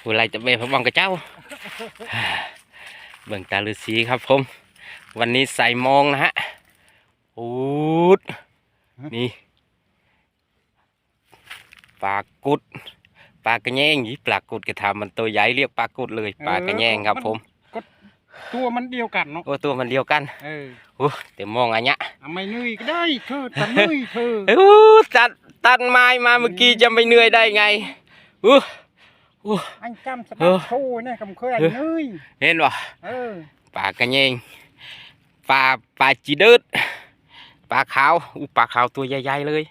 ผู้ไรจะเบะพระบองกับเจ้า เบิ่งตาฤาษีครับผม วันนี้ใส่มองนะฮะอูดนี่ปลากุดปลากระแยงยี่ปลากุดกระทำมันตัวใหญ่เรียกปลากุดเลยปลากระแยงครับผมตัวมันเดียวกันเนาะโอ้ตัวมันเดียวกันเออโอ้แต่มองอันเนี้ยเอาไม่เหนื่อยก็ได้เธอแต่เหนื่อยเธอโอ้ตัดตัดไม้มาเมื่อกี้จะไม่เหนื่อยได้ไง อู้อู้อันจำสเอตาอร์โชว์เนี่ยคำเคยอันเหนื่อยเห็นบ่เออปลากระเยงปลาปลาจีเดิดปลาขาวอู้ปลาขาวตัวใหญ่ๆเลย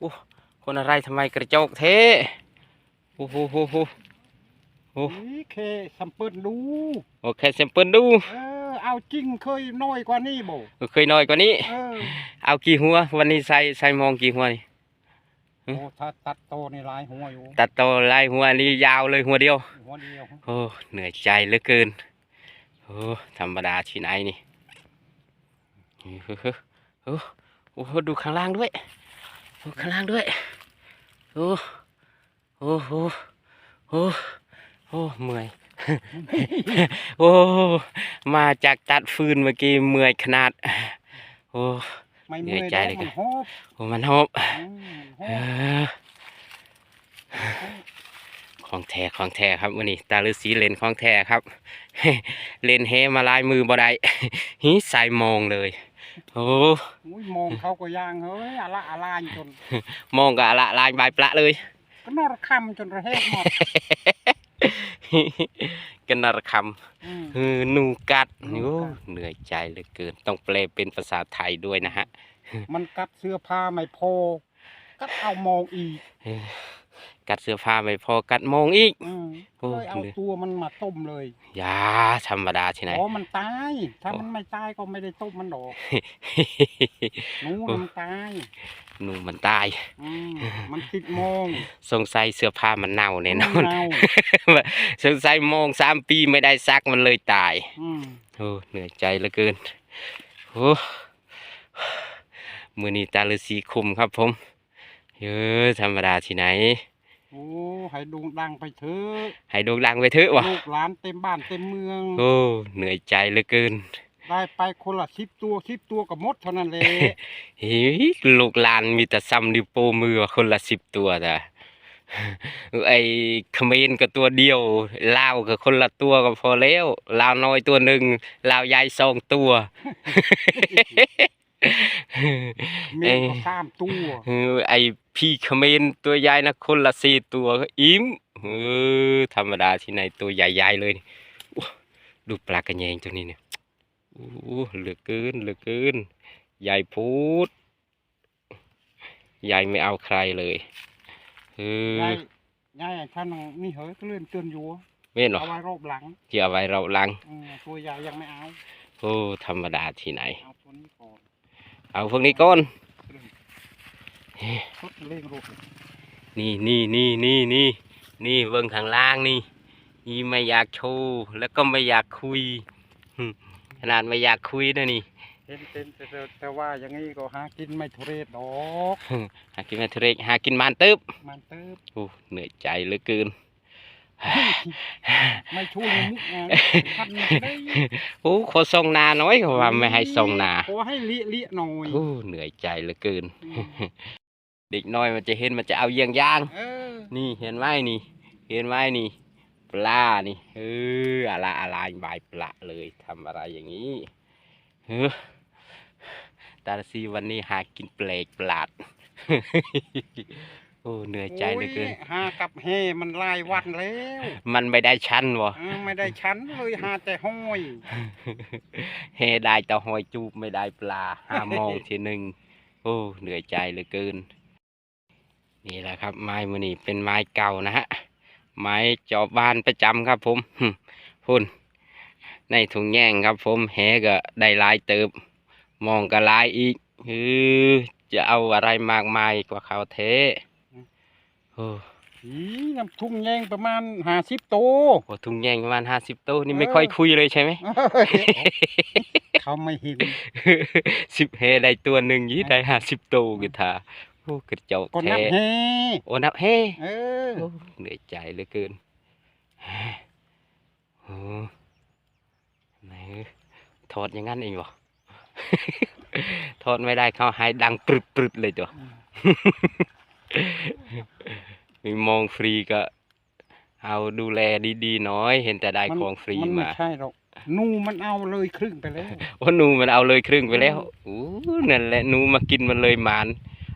อู้คนอะไรทำไมกระจกเทโอ้โหโหโหโอ้นี่เคสัมเปิลดูโอเคเซมเปิลดูเออเอาจริงเคยน้อยกว่านี้บ่เคยน้อยกว่านี้ เออเอากี่หัว วันนี้ใส่ใส่มองกี่หัวนี่ โอ้ถ้าตัดโตในลายหัวอยู่ ตัดโตไล่หัวนี่ยาวเลยหัวเดียว หัวเดียว โอ้ เหนื่อยใจเหลือเกิน โอ้ ธรรมดาที่ไหนนี่โอ้โหโอ้โอ้โหดูข้างล่างด้วยดูข้างล่างด้วย โอ้ โอ้โหโอ้โอ้เมื่อย โอ้ มาจากตัดฟืนเมื่อกี้เมื่อยขนาด โอ้ ไม่เมื่อยเหนื่อยใจดอกเลยมันหอบโอ้มันหอบอืมหเออบอของแท้ของแท้ครับวันนี้ตาฤาษีเลนของแท้ครับ เลนเฮมาลายมือบ่ได้หิใส่มองเลยโอ้อุ้ยมองเขาก็ย่างเฮ้ยอะละอะลายจนมองกับละลายใบายปละเลย ก็นอรคำจนระแหกหมด กันนรคอืมำเออหนูกัดหนูโอ้กัดเหนื่อยใจเหลือเกิน ต้องแปลเป็นภาษาไทยด้วยนะฮะ มันกัดเสื้อผ้าไม่พอก็เอามองอีกเออกัดเสื้อผ้าไม่พอ กัดมองอีกอืมโอ้เลยเอาตัวมันมาต้มเลยอยาธรรมดาที่ไหนอ๋อมันตาย ถ้ามันไม่ตายก็ไม่ได้ต้มมันดอกหนูน่ะมันตาย หนูมันตายอืมมันติดมองสงสัยเสื้อผ้ามันเน่าแน่นอนเาสงสัยมองสามปีไม่ได้ซักมันเลยตายอืมโอ้เหนื่อยใจเหลือเกินโอ้มือนี้ตาฤาษีคุมครับผมเยอะธรรมดาที่ไหน โอ้ให้โด่งดังไปเถอะให้โด่งดังไปเถอะวะลูกหลานเต็มบ้านเต็มเมือง โอ้เหนื่อยใจเหลือเกิน ได้ไปคนละสิบตัวสิบตัวกับมดเท่านั้นเลยเฮ้ยลูกหลานมีแต่ซ้ำนิ้วโป้มือคนละสิบตัวแต่ไอ้เขมรก็ตัวเดียวลาวก็คนละตัวก็พอแล้วลาวน้อยตัวหนึ่งลาวใหญ่สองตัวมีเอ้ยก็สามตัวเออไอพี่เขมรตัวใหญ่นะคนละสี่ตัวก็อิ่มเออธรรมดาที่ไหนตัวใหญ่ๆเลยนี่อู้ดูปลากระแยงตัวนี้เนี่ย อู้เหลือเกินเหลือเกิน ใหญ่พูด ใหญ่ไม่เอาใครเลยเออยายยายท่านนี่เฮ้ยก็เลื่อนเตือนอยู่ไม่นหรอเอาไว้รอบหลังที่เอาไว้เราลังอืมตัวใหญ่ยังไม่เอาโอ้ธรรมดาที่ไหน เอาตัวนี้ก่อนเอาพวกนี้ก่อนทดเล่งรูปนี่นี่นี่นี่นี่นี่เบิ้งข้างล่างนี่นี่ไม่อยากโชว์แล้วก็ไม่อยากคุยหึ ขนาดไม่อยากคุยนะนี่เห็นเป็นแต่แต่แต่ว่าอย่างนี้ก็หากินไม่ทุเรศดอกหากินมาทุเรศหากินมานตึบมันเติบโอ้เหนื่อยใจเหลือเกินไม่ช่วยมุกงานทันได้โอ้ขอส่งนาน้อยเขาว่าไม่ให้ส่งนาขอให้เลี้ยเลี้ยหน่อยโอ้เหนื่อยใจเหลือเกินอืมเด็กน้อยมันจะเห็นมันจะเอาเยี่ยงย่างเออนี่เห็นไหมนี่ เห็นไหมนี่ ปลานี่เอออะไรอะไรบายปลาเลยทำอะไรอย่างนี้เออตาซีวันนี้หากินเปลกปลาดโอ้เหนื่อยใจเหลือเกินโยหากับเฮมันหลายวันแล้ว มันไม่ได้ชั้นวะเออไม่ได้ชั้นเลยหาแต่ห้อยเฮได้แต่หอยจูบไม่ได้ปลาห้าโมงทีหนึ่งโอ้เหนื่อยใจเหลือเกิน นี่แหละครับไม้มือนี่เป็นไม้เก่านะฮะ ไม้จอบบ้านประจำครับผมหึพุ่นในถุงแย่งครับผมแหก็ได้หลายเติบ มองก็หลายอีกเออจะเอาอะไรมากมายกว่าเขาเทโอ้อีน้ำทุ่งแยงประมาณหาสิบโตโหถุงแย่งประมาณห้าสิบตัวนี่ไม่ค่อยคุยเลยใช่ไหมเขาไม่เห็นสิบเฮได้ตัวหนึ่งยี่ได้ห้าสิบตัวกีตาร์ โโอ้กระจกก็แท้นับแฮโอ้นับเฮ้เออโอ้เหนื่อยใจเหลือเกินโอ้ไหนถอดอย่างนั้นเองวะ ถอดไม่ได้เขาให้ดังปรึดปรึดเลยตัว มีมองฟรีก็ เอาดูแลดีๆหน้อย เห็นแต่ได้ของฟรีมันไม่มา ใช่หรอกหนูมันเอาเลยครึ่งไปแล้ว โอ้หนูมันเอาเลยครึ่งไปแล้วโอ้นั่นแหละหนูมากินมันเลยหมาน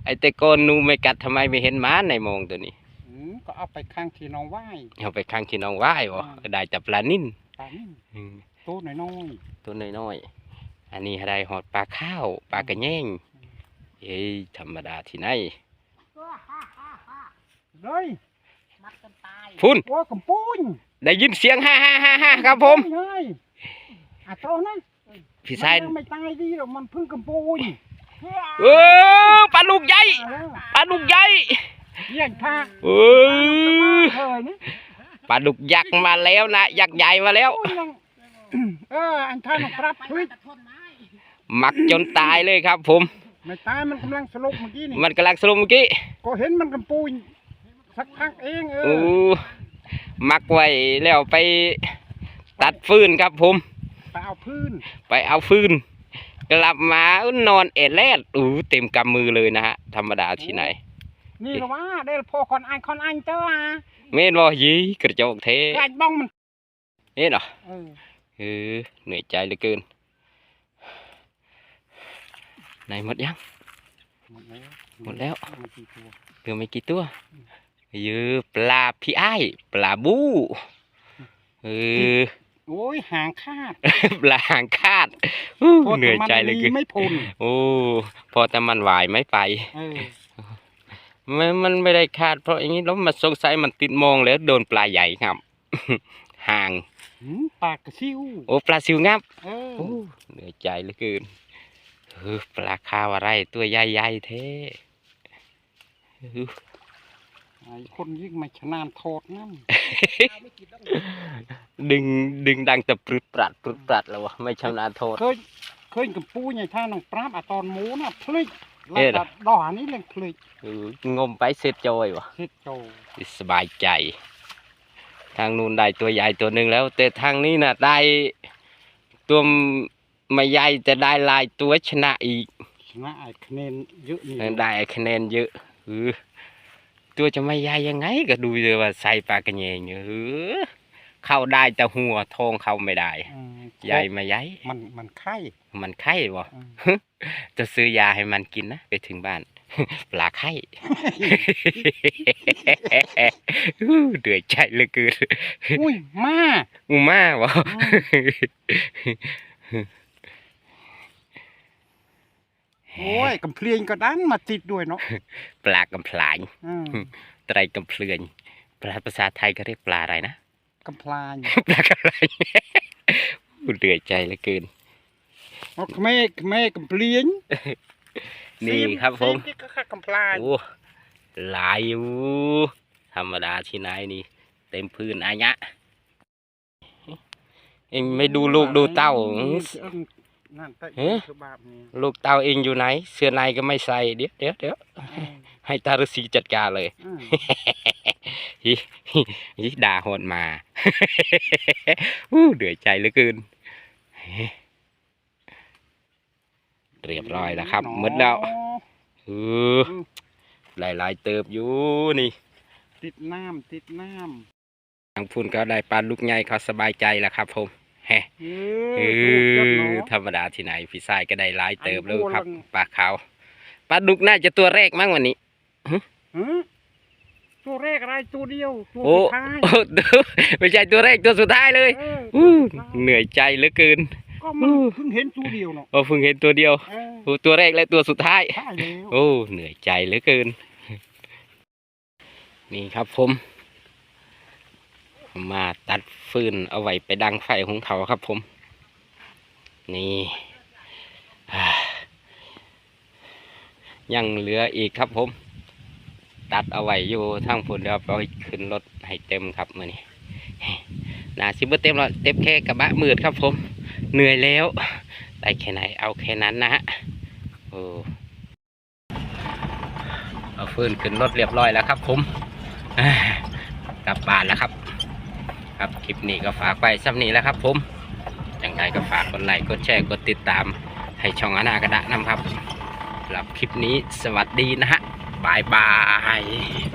ไอ้แต่ก่อนหนูไม่กัดทำไมไม่เห็นหมานในมองตัวนี้อืมก็เอาไปข้างที่น้องไหว้ เอาไปข้างที่น้องว่ายบ่อืมได้แต่ปลานิ่นปลานี่อืมตัวน้อยตัวน้อยๆอันนี้ได้หอดปลาข้าวปลากระแยงเอ้ยธรรมดาที่ไหนๆเลยมัดกันตายพุ่นโอ้กำปุ้นได้ยินเสียงฮ่าฮ่าฮ่าฮ่าครับผมเฮ้ยอะโตนะพี่ชายมันไม่ตายดีหรอกมันเพิ่งกำปุ้น เออปลาลูกใหญ่มาแล้วปลาลูกใหญ่เยี่ยงท่าเออเฮ้ยนี่ปลาดุกยักษ์มาแล้วนะยักษ์ใหญ่มาแล้วโอ้ยยังเอออันท่านองครับไปเฮ้ยตะทนไม้หมักจนตายเลยครับ ผมไม่ตายมันกำลังสลบเมื่อกี้นี่มันกำลังสลบเมื่อกี้ก็เห็นมันกำปุ้นสักพักเองเอโอ้อหมักไว้แล้วไปตัดฟืนครับผม ไปเอาพื้นไปเอาฟืน กลับมานอนเอดแลดอู้เต็มกำมือเลยนะฮะ ธรรมดาที่ไหน นี่ละว่าได้พอคอนอันคอนอันเจ้าอะเม่นบ่ยีกระจกเทไอ้บ้องมันเอ๊ะเหรอเออเออเหนื่อยใจเหลือเกินไหนหมดยัง หมดแล้วหมดแล้วมันกี่ตัวเหลือไม่กี่ตัวเยอะปลาพี่ไอ้ายปลาบูเออ โอ้ยหางคาดปลาหางคาดอู้พอเหนื่อยใจเหลยแต่เกิมันนไม่พ้นโอ้พอแต่มันหวายไม่ไปเออมันมันไม่ได้คาด เพราะอย่างนี้แล้วมันสงสัยมันติดมองแล้วโดนปลาใหญ่ครับห่างหืมปากกระซิวโอ้ปลาซิวงับเออโอ้เหนื่อยใจเหลือเกินเออปลาคาวอะไรตัวใหญ่ๆเท่เออไอ้คนยิ่งไม่ชนานโทษนั่น เอาไม่กินต้องดึงดึงดังแต่ปรึดปรัดปรึดปรัดแล้ววะไม่ชำนาญโทษ เคยเคยกับปูใหญ่ท่าน้องปราบอะตอนหมูน่ะพลิกแล้เอ๊ะ วก็ดอกอันนี้เลยพลิกเอองมไปเสร็จจอยวะเฮ็ดโตสบายใจ ทางนู้นได้ตัวใหญ่ตัวหนึ่งแล้ว แต่ทางนี้น่ะได้ตัวไม่ใหญ่แต่ได้หลายตัวชนะอีก ชนะไอ้คะแนนเยอะนี่ได้คะแนนเยอะเออตัวจะไม่ใหญ่ยังไงก็ดูเลยว่าใส่ปลากระเยงเออ เข้าได้แต่หัวทองเข้าไม่ได้อืมใหญ่ไม่ใหญ่มันมันไข่มันไข้บ่อืม จะซื้อยาให้มันกินนะไปถึงบ้าน ปลาไข้ อู้เดือดใจเหลือเกินอุ้ยมาอูมาบ่โอ้ยกำเพลียงก็ดันมาติดด้วยเนาะปลากำพลายอืมไตรกำเพลือนปลาภาษาไทยก็เรียกปลาอะไรนะ กำพลายปลากำไรอู้เดือดใจเหลือเกินโอ้แม่แม่กำเพลียงนี่ครับผม ซีที่ก็คือกำพลายโอ้หลายอยู่ธรรมดาที่ไหนนี่ เต็มพื้นอายะเองไม่ดูลูกดูเต้า นั่นแต่เอ๊ะ คือบาปนี่ลูกเต้าเองอยู่ไหน เสื้อในก็ไม่ใส่เดี๋ยวเดี๋ยวเดี๋ยวให้ตาฤาษีจัดการเลย อืม ฮิฮิฮิด่าโหดมาอู้เดือดใจเหลือเกินเรียบร้อยแล้วครับหมดแล้วเออหลายๆเติบอยู่นี่ติดน้ำติดน้ทางพุ่นก็ได้ปลาลูกใหญ่เขาสบายใจแล้วครับผมแฮะำเอเอออธรรมดาที่ไหนพี่ชายก็ได้หลายเติบแล้วครับอันนี้ปลาขาวปลาดุกน่าจะตัวแรกมั้งวันนี้ฮะ ตัวแรกอะไรตัวเดียวตัวโอ้สุดท้ายโอ้ไม่ใช่ตัวแรกตัวสุดท้ายเลยเอออู้ตัวสุดท้ายเหนื่อยใจเหลือเกิน ก็มันเพิ่งเห็นตัวเดียวเนาะโอ้เพิ่งเห็นตัวเดียวเออโอ้ตัวแรกและตัวสุดท้าย ใช่แล้วโอ้ เหนื่อยใจเหลือเกิน นี่ครับผม มาตัดฟืนเอาไว้ไปดังไฟของเขาครับผม นี่อ่ายังเหลืออีกครับผม ตัดเอาไว้อยู่ทั้งผลเดี๋ยวเอาไปขึ้นรถให้เต็มครับมื่อนี้นาซิบเต็มแล้วเต็มแค่กระบะมืดครับ ผม เหนื่อยแล้วได้แค่ไหนเอาแค่นั้นนะฮะโอ้ฟื้นขึ้นรถเรียบร้อยแล้วครับ ผมกลับบ้านแล้วครับ ครับคลิปนี้ก็ฝากไปซ้ำนี้แล้วครับ ผมยังไงก็ฝากกดไลค์กดแชร์กดติดตามให้ช่องอนากระดะนำครับสำหรับคลิปนี้สวัสดีนะฮะ บายบาย